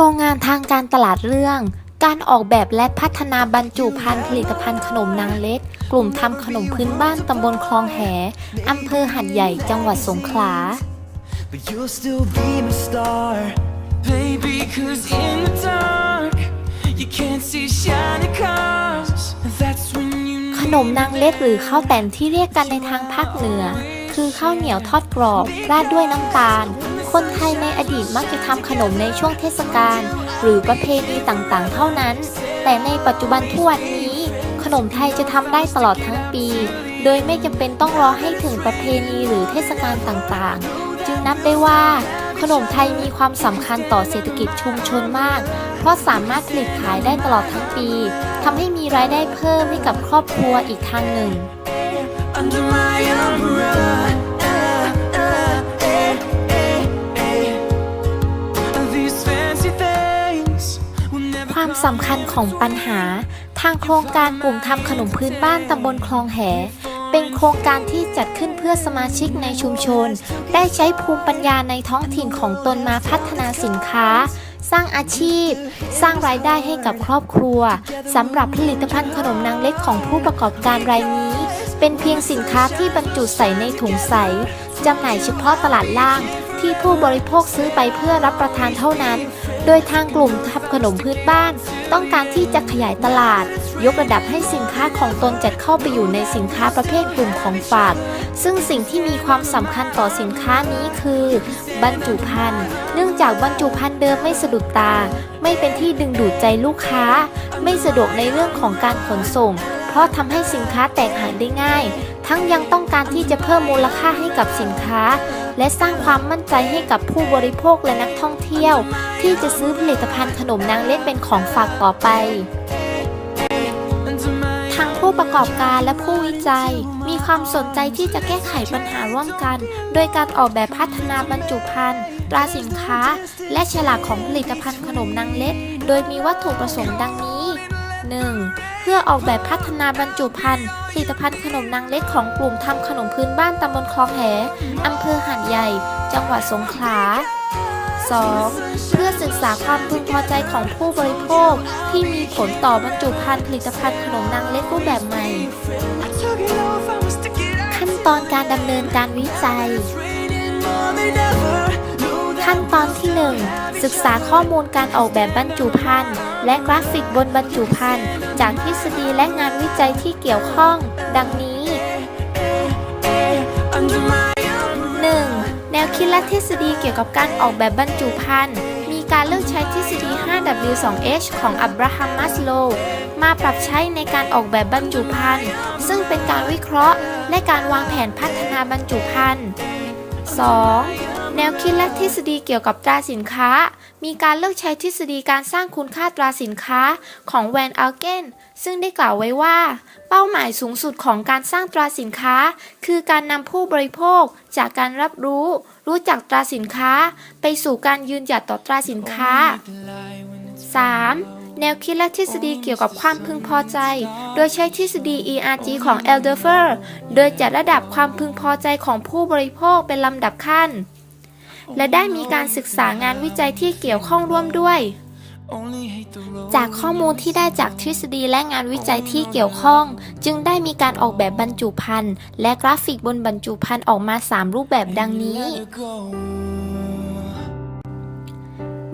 รงงานทางการตลาดเรื่อง การออกแบบและพัฒนาบรรจุภัณฑ์ผลิตภัณฑ์ขนมนางเล็กกลุ่มทำขนมพื้นบ้านตำบลคลองแหอำเภอหัดใหญ่จังหวัดสงขลา But you'll still be my star Baby, cause in the dark, you can't see shiny cars. That's when you ขนมนางเล็กหรือข้าวแตนที่เรียกกันในทางภาคเหนือ คือข้าวเหนียวทอดกรอบ ราดด้วยน้ำตาล คนไทยในอดีตมักจะทำขนมในช่วงเทศกาลหรือประเพณีต่างๆ เท่านั้น แต่ในปัจจุบันทุกวันนี้ ขนมไทยจะทำได้ตลอดทั้งปี โดยไม่จำเป็นต้องรอให้ถึงประเพณีหรือเทศกาลต่างๆ จึงนับได้ว่า ขนมไทยมีความสำคัญต่อเศรษฐกิจชุมชนมาก เพราะสามารถผลิตขายได้ตลอดทั้งปีทำให้มีรายได้เพิ่มให้กับครอบครัวอีกทางหนึ่ง under my umbrella. ความสำคัญของปัญหา ทางโครงการกลุ่มทำขนมพื้นบ้านตำบลคลองแห เป็นโครงการที่จัดขึ้นเพื่อสมาชิกในชุมชน ได้ใช้ภูมิปัญญาในท้องถิ่นของตนมาพัฒนาสินค้า สร้างอาชีพ สร้างรายได้ให้กับครอบครัวสำหรับผลิตภัณฑ์ขนมนางเล็กของผู้ประกอบการรายนี้ เป็นเพียงสินค้าที่บรรจุใส่ในถุงใสจำหน่ายเฉพาะตลาดล่าง ที่ผู้บริโภคซื้อไปเพื่อรับประทานเท่านั้น โดยทางกลุ่มทำขนมพื้นบ้าน ต้องการที่จะขยายตลาด ยกระดับให้สินค้าของตนจัดเข้าไปอยู่ในสินค้าประเภทกลุ่มของฝาก ซึ่งสิ่งที่มีความสำคัญต่อสินค้านี้คือ บรรจุภัณฑ์ เนื่องจากบรรจุภัณฑ์เดิมไม่สะดุดตา ไม่เป็นที่ดึงดูดใจลูกค้า ไม่สะดวกในเรื่องของการขนส่ง เพราะทำให้สินค้าแตกหายได้ง่าย ทั้งยังต้องการที่จะเพิ่มมูลค่าให้กับสินค้า และสร้างความมั่นใจให้กับผู้บริโภคและนักท่องเที่ยว ที่จะซื้อผลิตภัณฑ์ขนมนางเล็กเป็นของฝากต่อไปทั้งผู้ประกอบการและผู้วิจัย มีความสนใจที่จะแก้ไขปัญหาร่วมกัน โดยการออกแบบพัฒนาบรรจุภัณฑ์ตราสินค้า และฉลากของผลิตภัณฑ์ขนมนางเล็กโดยมีวัตถุประสงค์ดังนี้ 1. เพื่อออกแบบพัฒนาบรรจุภัณฑ์ผลิตภัณฑ์ขนมนางเล็กของกลุ่มทำขนมพื้นบ้านตำบลคลองแหอำเภอหาดใหญ่ จังหวัดสงขลา 2. เพื่อศึกษาความพึงพอใจของผู้บริโภค ที่มีผลต่อบรรจุภัณฑ์ผลิตภัณฑ์ขนมนางเล็กรูปแบบใหม่ ขั้นตอนการดำเนินการวิจัย ขั้นตอนที่ 1 ศึกษาข้อมูลการออกแบบบรรจุภัณฑ์และกราฟิกบนบรรจุภัณฑ์จากทฤษฎีและงานวิจัยที่เกี่ยวข้อง ดังนี้ 1. แนวคิดและทฤษฎีเกี่ยวกับการออกแบบบรรจุภัณฑ์มีการเลือกใช้ทฤษฎี 5W2H ของอับราฮัมมัสโล มาปรับใช้ในการออกแบบบรรจุภัณฑ์ซึ่งเป็นการวิเคราะห์ และการวางแผนพัฒนาบรรจุภัณฑ์ 2. แนวคิดและทฤษฎีเกี่ยวกับตราสินค้า มีการเลือกใช้ทฤษฎีการสร้างคุณค่าตราสินค้าของแวนอัลเกนซึ่งได้กล่าวไว้ว่า เป้าหมายสูงสุดของการสร้างตราสินค้า คือการนำผู้บริโภคจากการรับรู้ รู้จักตราสินค้า ไปสู่การยืนหยัดต่อตราสินค้า 3. แนวคิดและทฤษฎีเกี่ยวกับความพึงพอใจ โดยใช้ทฤษฎี ERG ของ Elderfer โดยจัดระดับความพึงพอใจของผู้บริโภคเป็นลำดับขั้น และได้มีการศึกษางานวิจัยที่เกี่ยวข้องร่วมด้วย จากข้อมูลที่ได้จากทฤษฎีและงานวิจัยที่เกี่ยวข้อง จึงได้มีการออกแบบบรรจุภัณฑ์และกราฟิกบนบรรจุภัณฑ์ออกมา 3 รูปแบบดังนี้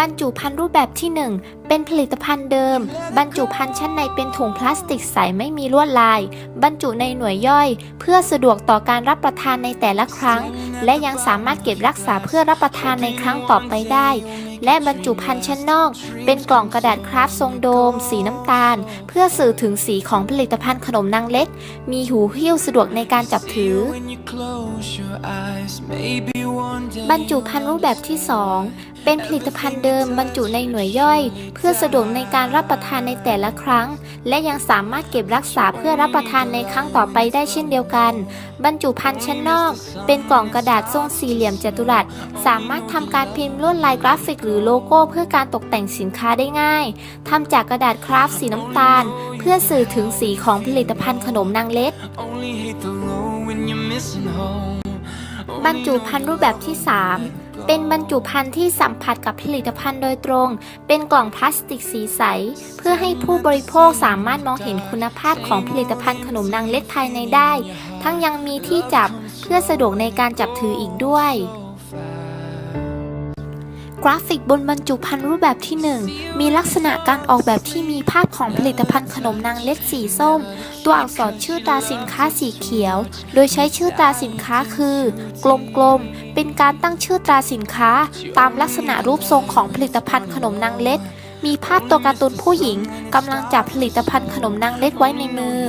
บรรจุภัณฑ์รูปแบบที่ 1 เป็นผลิตภัณฑ์เดิม บรรจุภัณฑ์ชั้นในเป็นถุงพลาสติกใสไม่มีลวดลาย บรรจุในหน่วยย่อย เพื่อสะดวกต่อการรับประทานในแต่ละครั้ง และยังสามารถเก็บรักษาเพื่อรับประทานในครั้งต่อไปได้ และบรรจุภัณฑ์ชั้นนอก เป็นกล่องกระดาษคราฟทรงโดม สีน้ำตาล เพื่อสื่อถึงสีของผลิตภัณฑ์ขนมนางเล็ก มีหูหิ้วสะดวกในการจับถือ บรรจุภัณฑ์รูปแบบที่ 2 เป็นผลิตภัณฑ์เดิมบรรจุในหน่วยย่อย เพื่อสะดวกในการรับประทานในแต่ละครั้ง และยังสามารถเก็บรักษาเพื่อรับประทานในครั้งต่อไปได้เช่นเดียวกัน บรรจุภัณฑ์ชั้นนอก เป็นกล่องกระดาษทรงสี่เหลี่ยมจัตุรัส สามารถทำการพิมพ์ลวดลายกราฟิกหรือโลโก้เพื่อการตกแต่งสินค้าได้ง่ายทำจากกระดาษคราฟสีน้ำตาล เพื่อสื่อถึงสีของผลิตภัณฑ์ขนมนางเล็ก only hate the low when you're missing home. บรรจุภัณฑ์รูปแบบที่ 3 เป็นบรรจุภัณฑ์ที่สัมผัสกับผลิตภัณฑ์โดยตรง เป็นกล่องพลาสติกสีใส เพื่อให้ผู้บริโภคสามารถมองเห็นคุณภาพของผลิตภัณฑ์ขนมนางเล็ดภายในได้ ทั้งยังมีที่จับเพื่อสะดวกในการจับถืออีกด้วย กราฟิกบนบรรจุภัณฑ์รูปแบบที่ 1 มีลักษณะการออกแบบที่มีภาพของผลิตภัณฑ์ขนมนางเล็ดสีส้ม ตัวอักษรชื่อตราสินค้าสีเขียว โดยใช้ชื่อตราสินค้าคือ กลมๆ เป็นการตั้งชื่อตราสินค้า ตามลักษณะรูปทรงของผลิตภัณฑ์ขนมนางเล็ด มีภาพตัวการ์ตูนผู้หญิงกำลังจับผลิตภัณฑ์ขนมนางเล็ดไว้ในมือ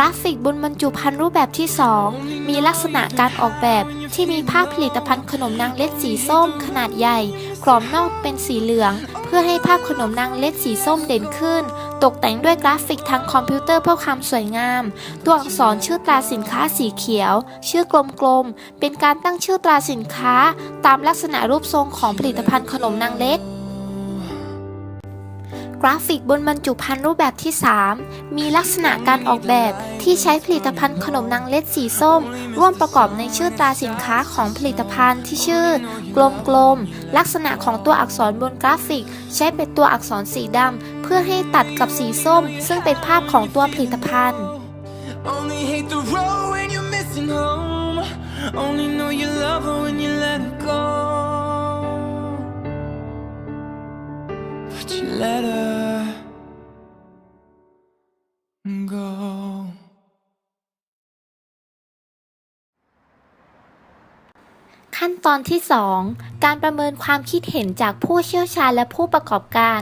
ราฟิกบนบรรจุภัณฑ์รูปแบบที่ 2 มีลักษณะการออกแบบที่มีภาพผลิตภัณฑ์ขนมนางเล็ดสีส้มขนาดใหญ่ กรอบนอกเป็นสีเหลือง เพื่อให้ภาพขนมนางเล็ดสีส้มเด่นขึ้น ตกแต่งด้วยกราฟิกทางคอมพิวเตอร์เพื่อความสวยงาม ตัวอักษรชื่อตราสินค้าสีเขียว ชื่อกลมๆ เป็นการตั้งชื่อตราสินค้า ตามลักษณะรูปทรงของผลิตภัณฑ์ขนมนางเล็ด กราฟิกบนบรรจุภัณฑ์รูปแบบที่ 3 มีลักษณะการออกแบบที่ใช้ผลิตภัณฑ์ขนมนางเล็ดสีส้ม ร่วมประกอบในชื่อตราสินค้าของผลิตภัณฑ์ที่ชื่อ กลมๆ ลักษณะของตัวอักษรบนกราฟิก ใช้เป็นตัวอักษรสีดำเพื่อให้ตัดกับสีส้ม ซึ่งเป็นภาพของตัวผลิตภัณฑ์ Only hate the road when you're missing home. Only know you love her when you let her go. But you let her go. ขั้นตอนที่ 2 การประเมินความคิดเห็นจากผู้เชี่ยวชาญและผู้ประกอบการ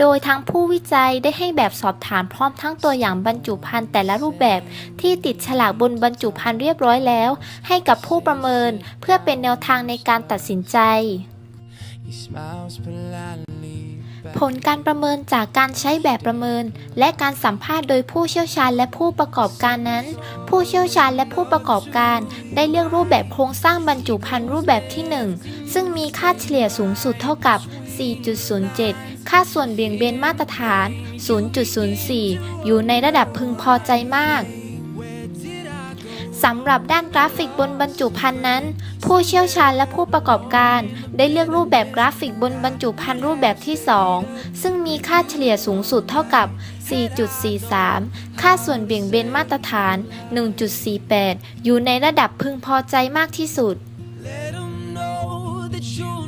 โดยทั้งผู้วิจัยได้ให้แบบสอบถามพร้อมทั้งตัวอย่างบรรจุภัณฑ์แต่ละรูปแบบ ที่ติดฉลากบนบรรจุภัณฑ์เรียบร้อยแล้ว ให้กับผู้ประเมินเพื่อเป็นแนวทางในการตัดสินใจ He smiles politely back. ผลการประเมินจากการใช้แบบประเมิน และการสัมภาษณ์โดยผู้เชี่ยวชาญและผู้ประกอบการนั้น ผู้เชี่ยวชาญและผู้ประกอบการ ได้เลือกรูปแบบโครงสร้างบรรจุภัณฑ์รูปแบบที่ 1 ซึ่งมีค่าเฉลี่ยสูงสุดเท่ากับ 4.07 ค่าส่วนเบี่ยงเบนมาตรฐาน 0.04 อยู่ในระดับพึงพอใจมาก สำหรับด้านกราฟิกบนบรรจุภัณฑ์นั้น ผู้เชี่ยวชาญและผู้ประกอบการได้เลือกรูปแบบกราฟิกบนบรรจุภัณฑ์รูปแบบที่ 2 ซึ่งมีค่าเฉลี่ยสูงสุดเท่ากับ 4.43 ค่าส่วนเบี่ยงเบนมาตรฐาน 1.48 อยู่ในระดับพึงพอใจมากที่สุด Let 'em know that you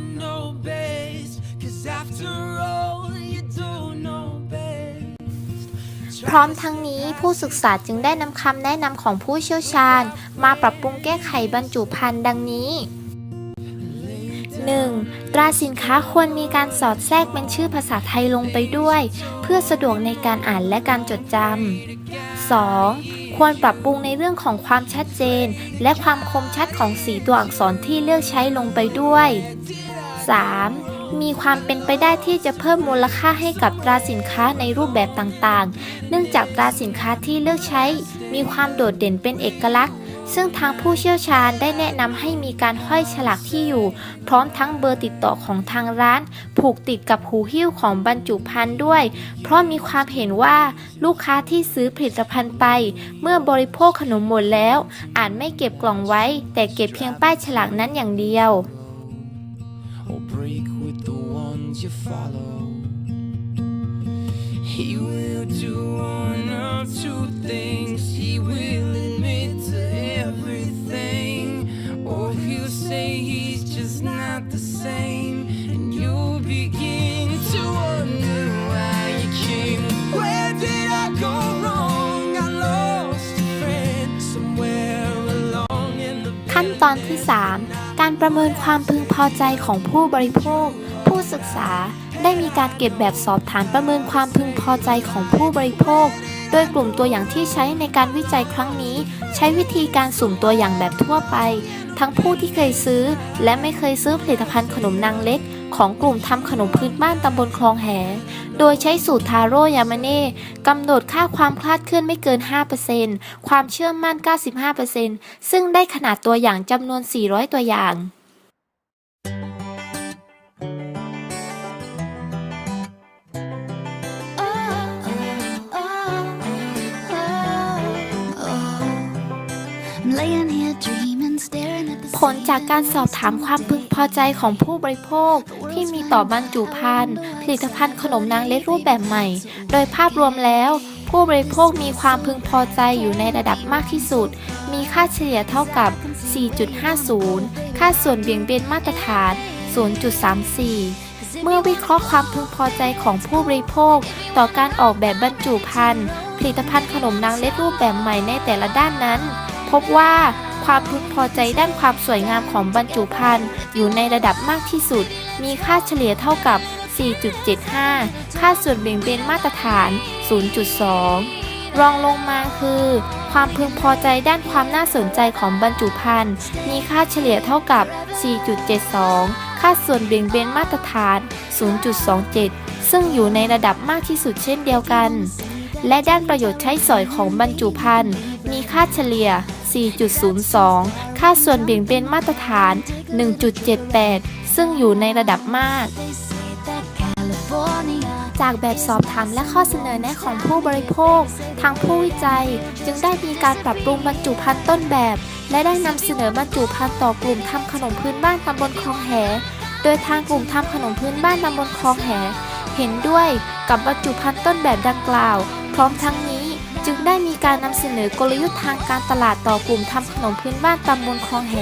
พร้อมทั้งนี้ผู้ศึกษาจึงได้นำคำแนะนำของผู้เชี่ยวชาญ มาปรับปรุงแก้ไขบรรจุภัณฑ์ดังนี้ 1. ตราสินค้าควรมีการสอดแทรกเป็นชื่อภาษาไทยลงไปด้วย เพื่อสะดวกในการอ่านและการจดจำ 2. ควรปรับปรุงในเรื่องของความชัดเจน และความคมชัดของสีตัวอักษรที่เลือกใช้ลงไปด้วย 3. มีความเป็นไปได้ที่จะเพิ่มมูลค่าให้กับตราสินค้าในรูปแบบต่างๆ เนื่องจากตราสินค้าที่เลือกใช้ มีความโดดเด่นเป็นเอกลักษณ์ ซึ่งทางผู้เชี่ยวชาญได้แนะนำให้มีการห้อยฉลากที่อยู่ พร้อมทั้งเบอร์ติดต่อของทางร้าน ผูกติดกับหูหิ้วของบรรจุภัณฑ์ด้วย เพราะมีความเห็นว่าลูกค้าที่ซื้อผลิตภัณฑ์ไป เมื่อบริโภคขนมหมดแล้ว อาจไม่เก็บกล่องไว้ แต่เก็บเพียงป้ายฉลากนั้นอย่างเดียว or break trends you follow. He will do one of two things. He will admit to everything, or he'll say he's just not the same, and you'll begin to wonder why you came. Where did I go wrong? I lost a friend somewhere along in the ขั้นตอนที่ 3 การประเมินความพึงพอใจของผู้บริโภค ผู้ศึกษาได้มีการเก็บแบบสอบถามประเมินความพึงพอใจของผู้บริโภค โดยกลุ่มตัวอย่างที่ใช้ในการวิจัยครั้งนี้ ใช้วิธีการสุ่มตัวอย่างแบบทั่วไป ทั้งผู้ที่เคยซื้อ และไม่เคยซื้อผลิตภัณฑ์ขนมนางเล็ก ของกลุ่มทำขนมพื้นบ้านตำบลคลองแห โดยใช้สูตรทาโร่ยามาเน่กำหนดค่าความคลาดเคลื่อนไม่เกิน 5%ความเชื่อมั่น 95%ซึ่งได้ขนาดตัวอย่างจำนวน 400 ตัวอย่าง ผลจากการสอบถามความพึงพอใจของผู้บริโภคที่มีต่อบรรจุภัณฑ์ผลิตภัณฑ์ขนมนางเล็ดรูปแบบใหม่ โดยภาพรวมแล้ว ผู้บริโภคมีความพึงพอใจอยู่ในระดับมากที่สุด มีค่าเฉลี่ยเท่ากับ 4.50 ค่าส่วนเบี่ยงเบนมาตรฐาน 0.34เมื่อวิเคราะห์ความพึงพอใจของผู้บริโภค ต่อการออกแบบบรรจุภัณฑ์ผลิตภัณฑ์ขนมนางเล็ดรูปแบบใหม่ในแต่ละด้านนั้น พบว่า ความพึงพอใจด้านความสวยงามของบรรจุภัณฑ์อยู่ในระดับมากที่สุด มีค่าเฉลี่ยเท่ากับ 4.75 ค่าส่วนเบี่ยงเบนมาตรฐาน 0.2 รองลงมาคือ ความพึงพอใจด้านความน่าสนใจของบรรจุภัณฑ์ มีค่าเฉลี่ยเท่ากับ 4.72 ค่าส่วนเบี่ยงเบนมาตรฐาน 0.27 ซึ่งอยู่ในระดับมากที่สุดเช่นเดียวกัน และด้านประโยชน์ใช้สอยของบรรจุภัณฑ์ มีค่าเฉลี่ย 4.02 ค่าส่วนเบี่ยงเบนมาตรฐาน 1.78 ซึ่งอยู่ในระดับมาก จากแบบสอบถามและข้อเสนอแนะของผู้บริโภค ทางผู้วิจัยจึงได้มีการปรับปรุงบรรจุภัณฑ์ต้นแบบ และได้นำเสนอบรรจุภัณฑ์ต่อกลุ่มทำขนมพื้นบ้านตำบลคลองแห โดยทางกลุ่มทำขนมพื้นบ้านตำบลคลองแห เห็นด้วยกับบรรจุภัณฑ์ต้นแบบดังกล่าว พร้อมทั้ง จึงได้มีการนำเสนอกลยุทธ์ทางการตลาดต่อกลุ่มทำขนมพื้นบ้านตำบลคลองแห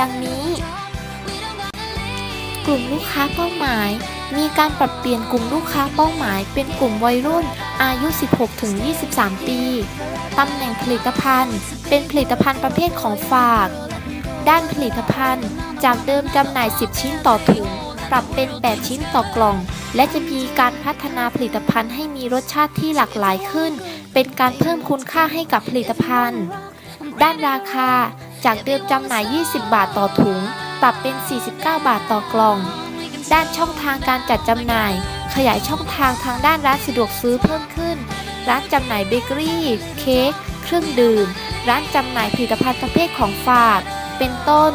ดังนี้ กลุ่มลูกค้าเป้าหมาย มีการปรับเปลี่ยนกลุ่มลูกค้าเป้าหมาย เป็นกลุ่มวัยรุ่นอายุ 16-23 ปีตำแหน่งผลิตภัณฑ์ เป็นผลิตภัณฑ์ประเภทของฝาก ด้านผลิตภัณฑ์ จากเดิมจำหน่าย 10 ชิ้นต่อถุง ปรับเป็น 8 ชิ้นต่อกล่อง และจะมีการพัฒนาผลิตภัณฑ์ให้มีรสชาติที่หลากหลายขึ้น เป็นการเพิ่มคุณค่าให้กับผลิตภัณฑ์ ด้านราคา จากเดิมจำหน่าย 20 บาทต่อถุง ปรับเป็น 49 บาทต่อกล่อง ด้านช่องทางการจัดจำหน่าย ขยายช่องทางทางด้านร้านสะดวกซื้อเพิ่มขึ้น ร้านจำหน่ายเบเกอรี่ เค้ก เครื่องดื่ม ร้านจำหน่ายผลิตภัณฑ์ประเภทของฝาก เป็นต้น